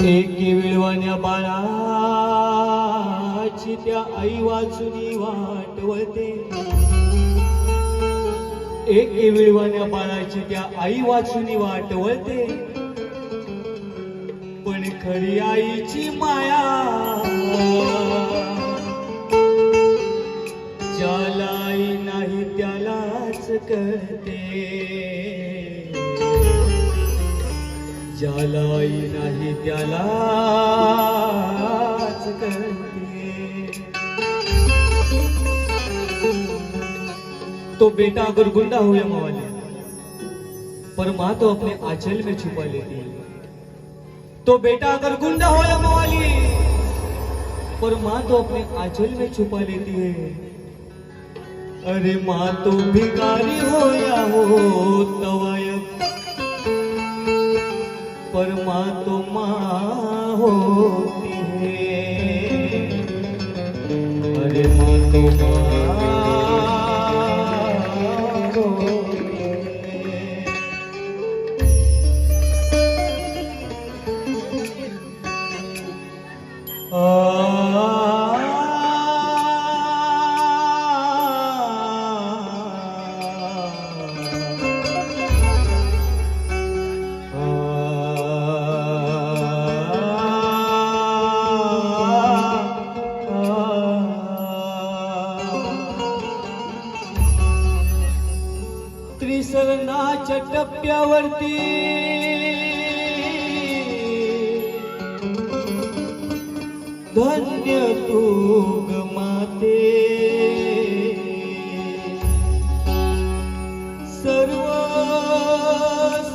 एकी विळवण्या बाळाची त्या आई वाचुनी वाटवते. एकी विळवण्या बाळाची त्या आई वाचुनी वाटवते. पण खरी आईची माया ज्याला नाही त्यालाच तो बेटा अगर गुंडा हो या मवाले पर माँ तो अपने आंचल में छुपा लेती है। तो बेटा अगर गुंडा हो या मवाली पर माँ तो अपने आंचल में छुपा लेती है। अरे माँ तो भिकारी हो या हो तवायक परमा तुम होती है परमा त्रिसरणाच्या टप्प्यावरती. धन्य तू माते. सर्व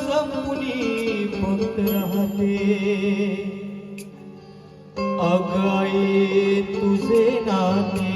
संपुनी फक्त राहते. अगाई तुझे नाते.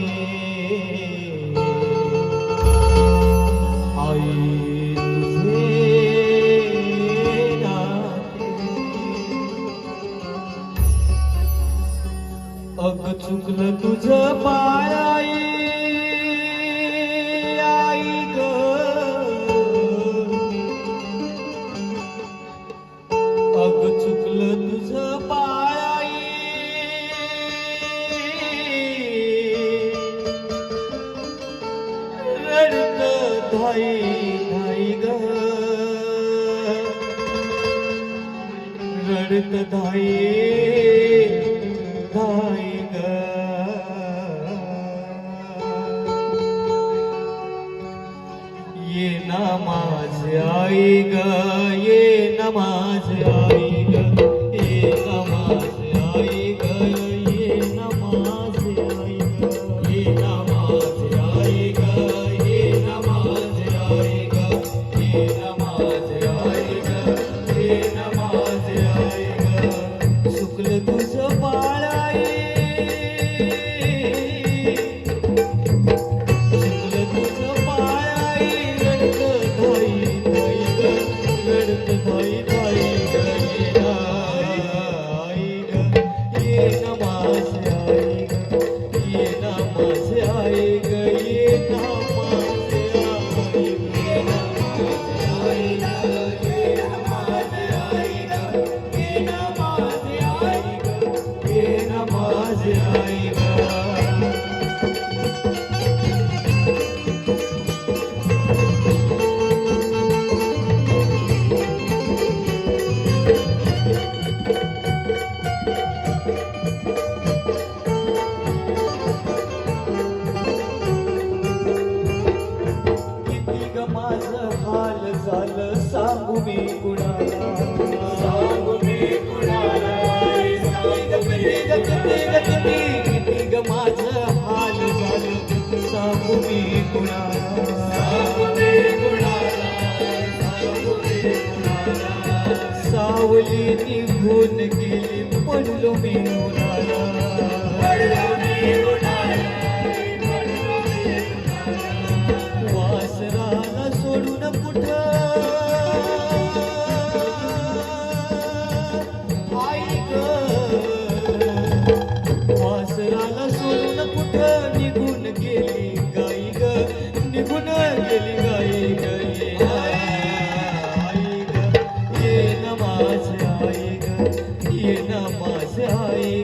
धाई धाई ग. रडत धाई धाई ग. ये ना माझे आई ग ये ना माझे आई. believe. ग किती ग किती किती ग माझं हाल झालं. सांगू मी कुणाला? सावली निघून गेली पडलो मी उन्हाला ये आई आई